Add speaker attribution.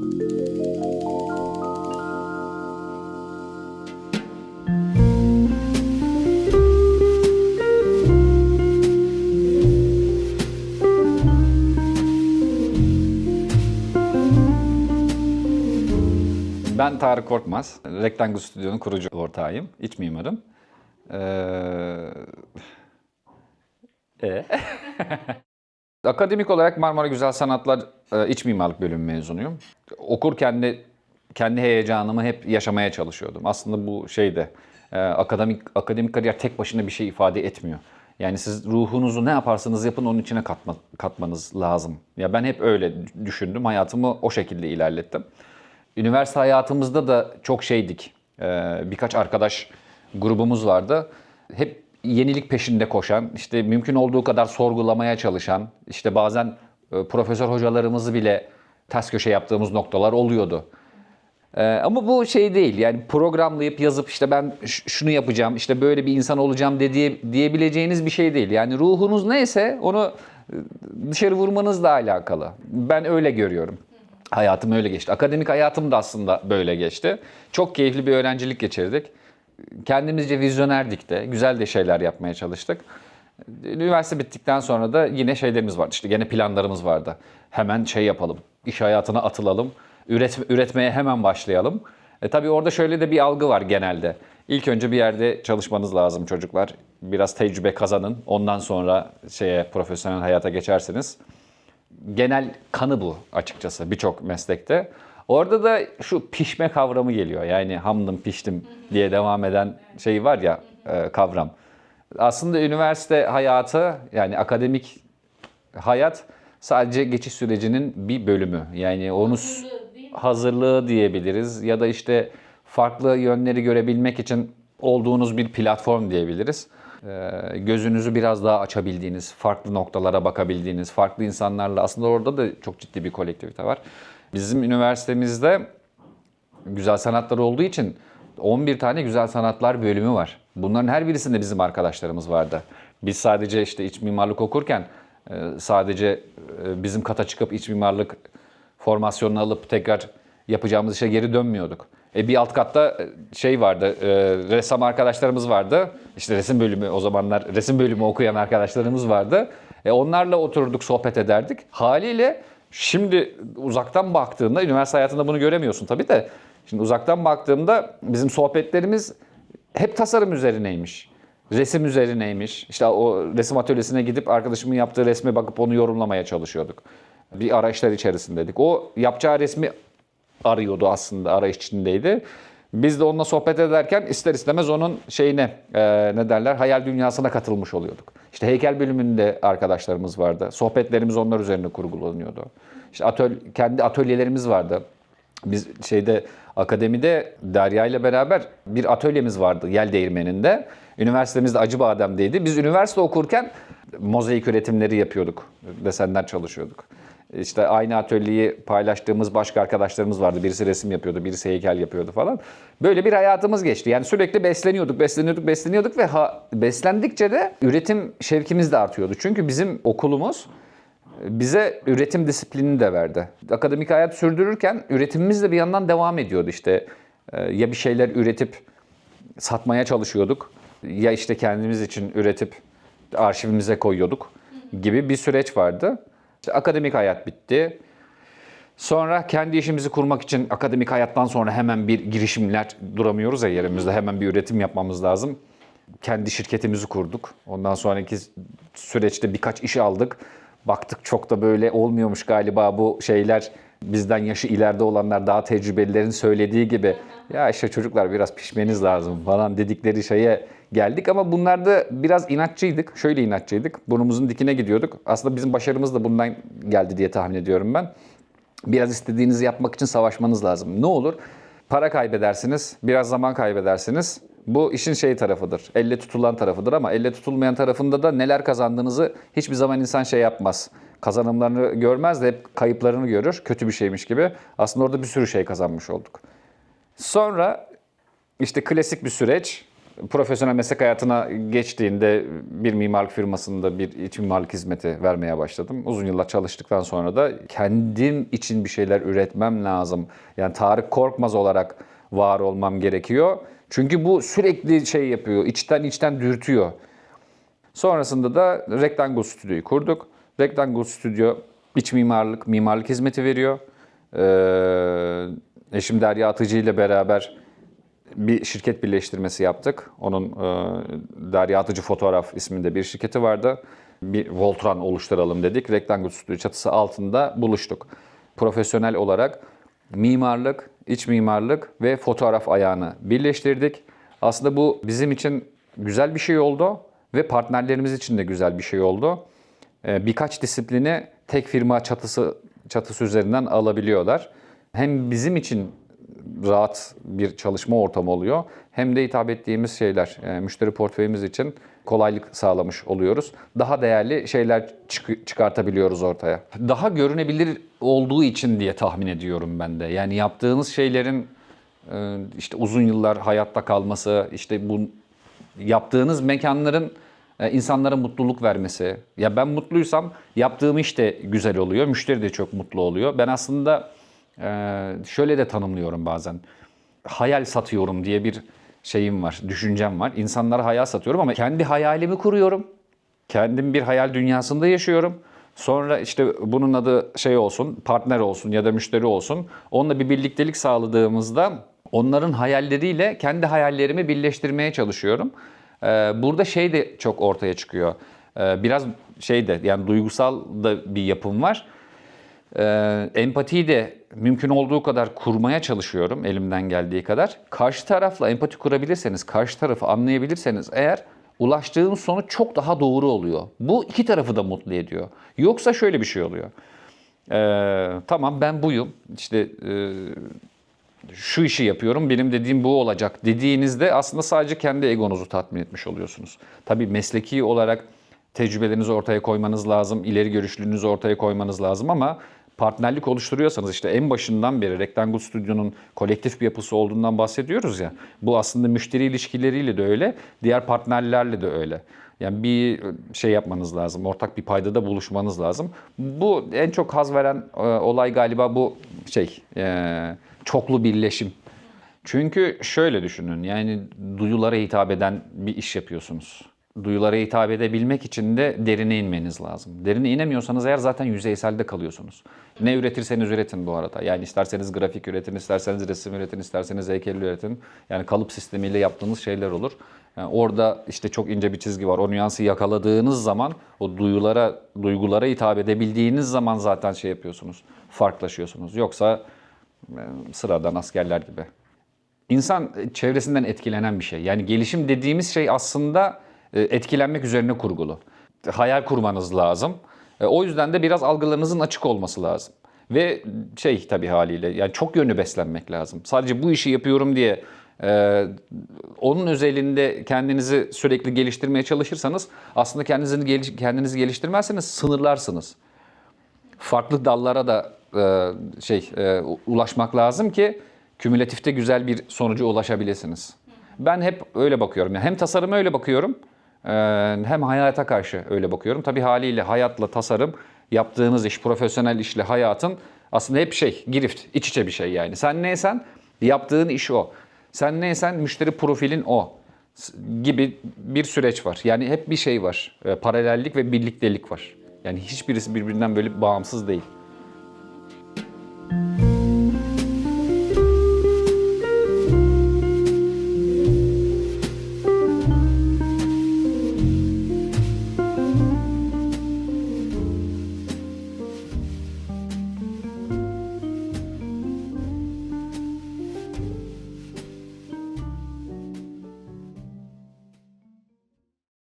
Speaker 1: Ben Tarık Korkmaz. Rectangle Stüdyo'nun kurucu ortağıyım. İç mimarım. Ee, e? Akademik olarak Marmara Güzel Sanatlar e, İç Mimarlık Bölümü mezunuyum. Okurken de kendi heyecanımı hep yaşamaya çalışıyordum. Aslında bu şeyde e, akademik akademik kariyer tek başına bir şey ifade etmiyor. Yani siz ruhunuzu ne yaparsanız yapın onun içine katma, katmanız lazım. Ya ben hep öyle düşündüm. Hayatımı o şekilde ilerlettim. Üniversite hayatımızda da çok şeydik. Ee, birkaç arkadaş grubumuz vardı. Hep yenilik peşinde koşan, işte mümkün olduğu kadar sorgulamaya çalışan, işte bazen e, profesör hocalarımızı bile ters köşe yaptığımız noktalar oluyordu. Ee, ama bu şey değil yani programlayıp yazıp işte ben şunu yapacağım işte böyle bir insan olacağım dediği, diyebileceğiniz bir şey değil. Yani ruhunuz neyse onu e, dışarı vurmanızla alakalı. Ben öyle görüyorum. Hayatım öyle geçti. Akademik hayatım da aslında böyle geçti. Çok keyifli bir öğrencilik geçirdik. Kendimizce vizyonerdik de. Güzel de şeyler yapmaya çalıştık. Üniversite bittikten sonra da yine şeylerimiz vardı. İşte gene planlarımız vardı. Hemen şey yapalım. iş hayatına atılalım. Üret, üretmeye hemen başlayalım. E tabii orada şöyle de bir algı var genelde. İlk önce bir yerde çalışmanız lazım çocuklar. Biraz tecrübe kazanın. Ondan sonra şeye profesyonel hayata geçersiniz genel kanı bu açıkçası birçok meslekte. Orada da şu pişme kavramı geliyor. Yani hamdım piştim diye devam eden şey var ya e, kavram. Aslında üniversite hayatı yani akademik hayat sadece geçiş sürecinin bir bölümü. Yani onu
Speaker 2: Hazırlığı
Speaker 1: diyebiliriz ya da işte farklı yönleri görebilmek için olduğunuz bir platform diyebiliriz. Ee, gözünüzü biraz daha açabildiğiniz, farklı noktalara bakabildiğiniz, farklı insanlarla aslında orada da çok ciddi bir kolektivite var. Bizim üniversitemizde güzel sanatlar olduğu için 11 tane güzel sanatlar bölümü var. Bunların her birisinde bizim arkadaşlarımız vardı. Biz sadece işte iç mimarlık okurken e, sadece e, bizim kata çıkıp iç mimarlık formasyonunu alıp tekrar yapacağımız işe geri dönmüyorduk. E bir alt katta e, şey vardı, e, ressam arkadaşlarımız vardı. İşte resim bölümü o zamanlar resim bölümü okuyan arkadaşlarımız vardı. E onlarla oturduk, sohbet ederdik. Haliyle şimdi uzaktan baktığında, üniversite hayatında bunu göremiyorsun tabii de. Şimdi uzaktan baktığımda bizim sohbetlerimiz hep tasarım üzerineymiş. Resim üzerineymiş. İşte o resim atölyesine gidip arkadaşımın yaptığı resme bakıp onu yorumlamaya çalışıyorduk. Bir arayışlar içerisindeydik. O yapacağı resmi arıyordu aslında, arayış içindeydi. Biz de onunla sohbet ederken ister istemez onun şeyine, e, ne derler, hayal dünyasına katılmış oluyorduk. İşte heykel bölümünde arkadaşlarımız vardı. Sohbetlerimiz onlar üzerine kurgulanıyordu. İşte atöl kendi atölyelerimiz vardı. Biz şeyde akademide Derya ile beraber bir atölyemiz vardı Yel Değirmeni'nde. Üniversitemizde Acıbadem'deydi. Biz üniversite okurken mozaik üretimleri yapıyorduk. Desenler çalışıyorduk. İşte aynı atölyeyi paylaştığımız başka arkadaşlarımız vardı. Birisi resim yapıyordu, birisi heykel yapıyordu falan. Böyle bir hayatımız geçti. Yani sürekli besleniyorduk, besleniyorduk, besleniyorduk ve ha, beslendikçe de üretim şevkimiz de artıyordu. Çünkü bizim okulumuz bize üretim disiplinini de verdi. Akademik hayat sürdürürken üretimimiz de bir yandan devam ediyordu işte. Ee, Ya bir şeyler üretip satmaya çalışıyorduk ya işte kendimiz için üretip arşivimize koyuyorduk gibi bir süreç vardı. İşte akademik hayat bitti. Sonra kendi işimizi kurmak için akademik hayattan sonra hemen bir girişimler duramıyoruz ya yerimizde hemen bir üretim yapmamız lazım. Kendi şirketimizi kurduk. Ondan sonraki süreçte birkaç iş aldık. Baktık çok da böyle olmuyormuş galiba bu şeyler. Bizden yaşı ileride olanlar daha tecrübelilerin söylediği gibi ya işte çocuklar biraz pişmeniz lazım falan dedikleri şeye geldik ama bunlarda biraz inatçıydık. Şöyle inatçıydık. Burnumuzun dikine gidiyorduk. Aslında bizim başarımız da bundan geldi diye tahmin ediyorum ben. Biraz istediğinizi yapmak için savaşmanız lazım. Ne olur? Para kaybedersiniz, biraz zaman kaybedersiniz. Bu işin şey tarafıdır, elle tutulan tarafıdır ama elle tutulmayan tarafında da neler kazandığınızı hiçbir zaman insan şey yapmaz. Kazanımlarını görmez de hep kayıplarını görür, kötü bir şeymiş gibi. Aslında orada bir sürü şey kazanmış olduk. Sonra işte klasik bir süreç. Profesyonel meslek hayatına geçtiğinde bir mimarlık firmasında bir iç mimarlık hizmeti vermeye başladım. Uzun yıllar çalıştıktan sonra da kendim için bir şeyler üretmem lazım. Yani Tarık Korkmaz olarak var olmam gerekiyor. Çünkü bu sürekli şey yapıyor, içten içten dürtüyor. Sonrasında da Rectangle Stüdyo'yu kurduk. Rectangle Stüdyo iç mimarlık, mimarlık hizmeti veriyor. Ee, eşim Derya Atıcı ile beraber bir şirket birleştirmesi yaptık. Onun e, Derya Atıcı Fotoğraf isminde bir şirketi vardı. Bir Voltran oluşturalım dedik. Rectangle Stüdyo çatısı altında buluştuk. Profesyonel olarak mimarlık, iç mimarlık ve fotoğraf ayağını birleştirdik. Aslında bu bizim için güzel bir şey oldu ve partnerlerimiz için de güzel bir şey oldu. Ee, Birkaç disiplini tek firma çatısı çatısı üzerinden alabiliyorlar. Hem bizim için rahat bir çalışma ortamı oluyor hem de hitap ettiğimiz şeyler e, müşteri portföyümüz için kolaylık sağlamış oluyoruz. Daha değerli şeyler çık- çıkartabiliyoruz ortaya. Daha görünebilir olduğu için diye tahmin ediyorum ben de. Yani yaptığınız şeylerin e, işte uzun yıllar hayatta kalması, işte bu yaptığınız mekanların e, insanlara mutluluk vermesi. Ya ben mutluysam yaptığım iş de güzel oluyor, müşteri de çok mutlu oluyor. Ben aslında şöyle de tanımlıyorum bazen. Hayal satıyorum diye bir şeyim var, düşüncem var. İnsanlara hayal satıyorum ama kendi hayalimi kuruyorum. Kendim bir hayal dünyasında yaşıyorum. Sonra işte bunun adı şey olsun, partner olsun ya da müşteri olsun. Onunla bir birliktelik sağladığımızda onların hayalleriyle kendi hayallerimi birleştirmeye çalışıyorum. Ee, Burada şey de çok ortaya çıkıyor. Ee, Biraz şey de yani duygusal da bir yapım var. Ee, empatiyi de mümkün olduğu kadar kurmaya çalışıyorum elimden geldiği kadar. Karşı tarafla empati kurabilirseniz, karşı tarafı anlayabilirseniz eğer ulaştığınız sonuç çok daha doğru oluyor. Bu iki tarafı da mutlu ediyor. Yoksa şöyle bir şey oluyor. Ee, tamam ben buyum. İşte e, şu işi yapıyorum, benim dediğim bu olacak dediğinizde aslında sadece kendi egonuzu tatmin etmiş oluyorsunuz. Tabii mesleki olarak tecrübelerinizi ortaya koymanız lazım, ileri görüşlülüğünüzü ortaya koymanız lazım ama partnerlik oluşturuyorsanız işte en başından beri Rectangle Studio'nun kolektif bir yapısı olduğundan bahsediyoruz ya. Bu aslında müşteri ilişkileriyle de öyle, diğer partnerlerle de öyle. Yani bir şey yapmanız lazım, ortak bir paydada buluşmanız lazım. Bu en çok haz veren e, olay galiba bu şey, e, çoklu birleşim. Çünkü şöyle düşünün, yani duyulara hitap eden bir iş yapıyorsunuz. Duyulara hitap edebilmek için de derine inmeniz lazım. Derine inemiyorsanız eğer zaten yüzeyselde kalıyorsunuz. Ne üretirseniz üretin bu arada. Yani isterseniz grafik üretin, isterseniz resim üretin, isterseniz heykel üretin. Yani kalıp sistemiyle yaptığınız şeyler olur. Yani orada işte çok ince bir çizgi var. O nüansı yakaladığınız zaman, o duyulara, duygulara hitap edebildiğiniz zaman zaten şey yapıyorsunuz, farklılaşıyorsunuz. Yoksa e, sıradan askerler gibi. İnsan çevresinden etkilenen bir şey. Yani gelişim dediğimiz şey aslında e, etkilenmek üzerine kurgulu. Hayal kurmanız lazım. E, O yüzden de biraz algılarınızın açık olması lazım. Ve şey tabii haliyle yani çok yönlü beslenmek lazım. Sadece bu işi yapıyorum diye e, onun özelinde kendinizi sürekli geliştirmeye çalışırsanız aslında kendinizi, geliş- kendinizi geliştirmezseniz sınırlarsınız farklı dallara da e, şey e, ulaşmak lazım ki kümülatifte güzel bir sonuca ulaşabilirsiniz. Ben hep öyle bakıyorum. Yani hem tasarıma öyle bakıyorum e, hem hayata karşı öyle bakıyorum. Tabii haliyle hayatla tasarım yaptığınız iş, profesyonel işle hayatın aslında hep şey, girift, iç içe bir şey yani. Sen neysen yaptığın iş o. Sen neysen müşteri profilin o gibi bir süreç var. Yani hep bir şey var. E, paralellik ve birliktelik var. Yani hiçbirisi birbirinden böyle bağımsız değil.